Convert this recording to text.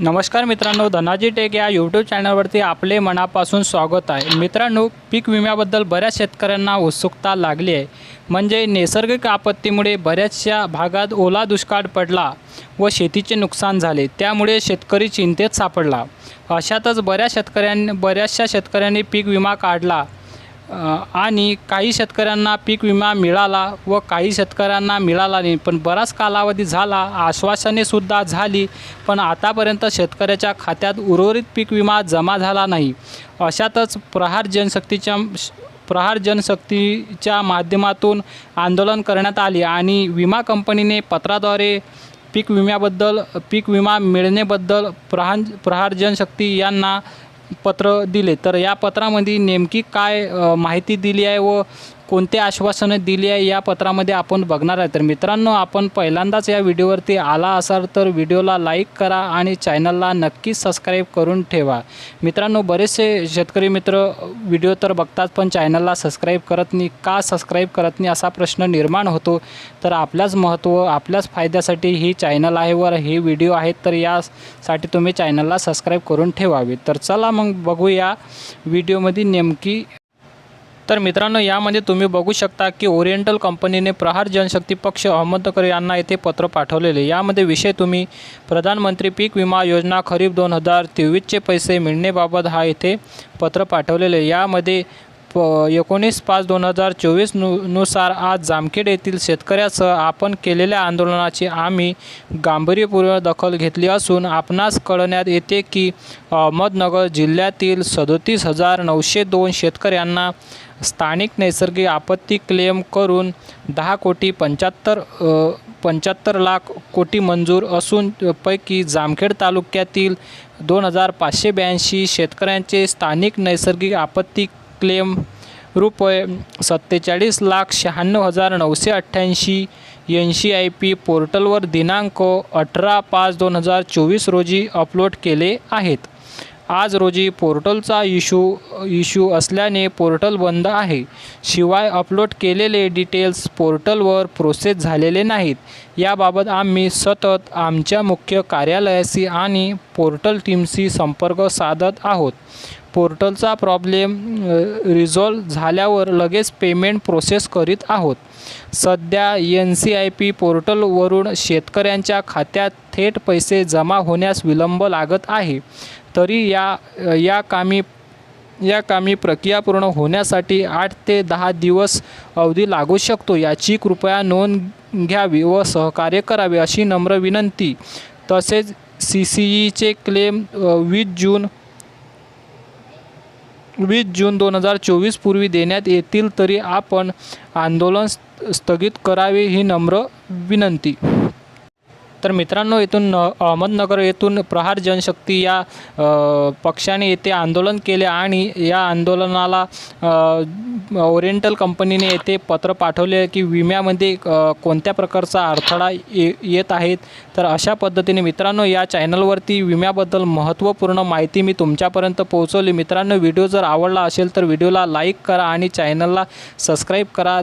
नमस्कार मित्रांनो धनाजी टेक या यूट्यूब चॅनलवरती आपले मनापासून स्वागत आहे. मित्रांनो पीक विम्याबद्दल बऱ्याच शेतकऱ्यांना उत्सुकता लागली आहे. म्हणजे नैसर्गिक आपत्तीमुळे बऱ्याचशा भागात ओला दुष्काळ पडला व शेतीचे नुकसान झाले. त्यामुळे शेतकरी चिंतेत सापडला. अशातच बऱ्याच शेतकऱ्यांनी बऱ्याचशा शेतकऱ्यांनी पीक विमा काढला. आणि काही शेतकऱ्यांना पीक विमा मिळाला व काही शेतकऱ्यांना मिळाला नाही. पण बराच कालावधी झाला आश्वासनेसुद्धा झाली पण आतापर्यंत शेतकऱ्याच्या खात्यात उर्वरित पीक विमा जमा झाला नाही. अशातच प्रहार जनशक्तीच्या प्रहार जनशक्तीच्या माध्यमातून आंदोलन करण्यात आले आणि विमा कंपनीने पत्राद्वारे पीक विम्याबद्दल पीक विमा मिळण्याबद्दल प्रहान प्रहार जनशक्ती यांना पत्र दिले. तर या पत्रामध्ये नेमकी काय माहिती दिली आहे व कोणते आश्वासनं दिली आहे या पत्रामध्ये आपण बघणार आहे. तर मित्रांनो आपण पहिल्यांदाच या व्हिडिओवरती आला असाल तर व्हिडिओला लाईक करा आणि चॅनलला नक्कीच सबस्क्राईब करून ठेवा. मित्रांनो बरेचसे शेतकरी मित्र व्हिडिओ तर बघतात पण चॅनलला सबस्क्राईब करत नाही. का सबस्क्राईब करत नाही असा प्रश्न निर्माण होतो. तर आपल्याच महत्त्व आपल्याच फायद्यासाठी ही चॅनल आहे वर हे व्हिडिओ आहेत तर यासाठी तुम्ही चॅनलला सबस्क्राईब करून ठेवावे. तर चला मग बघूया व्हिडिओमध्ये नेमकी तर मित्रांनो यामध्ये तुम्ही बघू शकता की ओरिएंटल कंपनीने प्रहार जनशक्ती पक्ष अहमदनगर यांना येथे पत्र पाठवलेले. यामध्ये विषय तुम्ही प्रधानमंत्री पीक विमा योजना खरीप दोन हजार तेवीसचे पैसे मिळण्याबाबत हा येथे पत्र पाठवलेले. यामध्ये प एकोणीस पाच दोन हजार चोवीस नु नुसार आज जामखेड येथील शेतकऱ्यासह आपण केलेल्या आंदोलनाची आम्ही गांभीर्यपूर्वक दखल घेतली असून आपणास कळण्यात येते की अहमदनगर जिल्ह्यातील सदोतीस हजार नऊशे दोन शेतकऱ्यांना स्थानिक नैसर्गिक आपत्ती क्लेम करून दहा कोटी पंच्याहत्तर पंच्याहत्तर लाख कोटी मंजूर असून पैकी जामखेड तालुक्यातील दोन हजार पाचशे ब्याऐंशी शेतकऱ्यांचे स्थानिक नैसर्गिक आपत्ती क्लेम रुपये सत्तेचाळीस लाख शहाण्णव हजार नऊशे अठ्ठ्याऐंशी एन सी आय पी पोर्टलवर दिनांक अठरा पाच दोन हजार चोवीस रोजी अपलोड केले आहेत. आज रोजी पोर्टलचा इशू इश्यू असल्याने पोर्टल बंद आहे. शिवाय अपलोड केलेले डिटेल्स पोर्टलवर प्रोसेस झालेले नाहीत. याबाबत आम्ही सतत आमच्या मुख्य कार्यालयाशी आणि पोर्टल टीमशी संपर्क साधत आहोत. पोर्टलचा प्रॉब्लेम रिझॉल्व झाल्यावर लगेच पेमेंट प्रोसेस करीत आहोत. सध्या एन सी आय पी पोर्टलवरून शेतकऱ्यांच्या खात्यात थेट पैसे जमा होण्यास विलंब लागत आहे. तरी या या कामी या कामी प्रक्रिया पूर्ण होण्यासाठी आठ ते दहा दिवस अवधी लागू शकतो. याची कृपया नोंद घ्यावी व सहकार्य करावे अशी नम्र विनंती. तसेच सी सी ईचे क्लेम वीस जून वीस जून दोन हजार चोवीस पूर्वी देण्यात येतील तरी आपण आंदोलन स्थगित करावे ही नम्र विनंती. तर मित्रांनो येथून अहमदनगर येथून प्रहार जनशक्ती या पक्षाने येथे आंदोलन केले आणि या आंदोलनाला ओरिएंटल कंपनीने येथे पत्र पाठवले की विम्यामध्ये कोणत्या प्रकारचा अडथळा ये येत आहेत. तर अशा पद्धतीने मित्रांनो या चॅनलवरती विम्याबद्दल महत्त्वपूर्ण माहिती मी तुमच्यापर्यंत पोहोचवली. मित्रांनो व्हिडिओ जर आवडला असेल तर व्हिडिओला लाईक करा आणि चॅनलला सबस्क्राईब करा.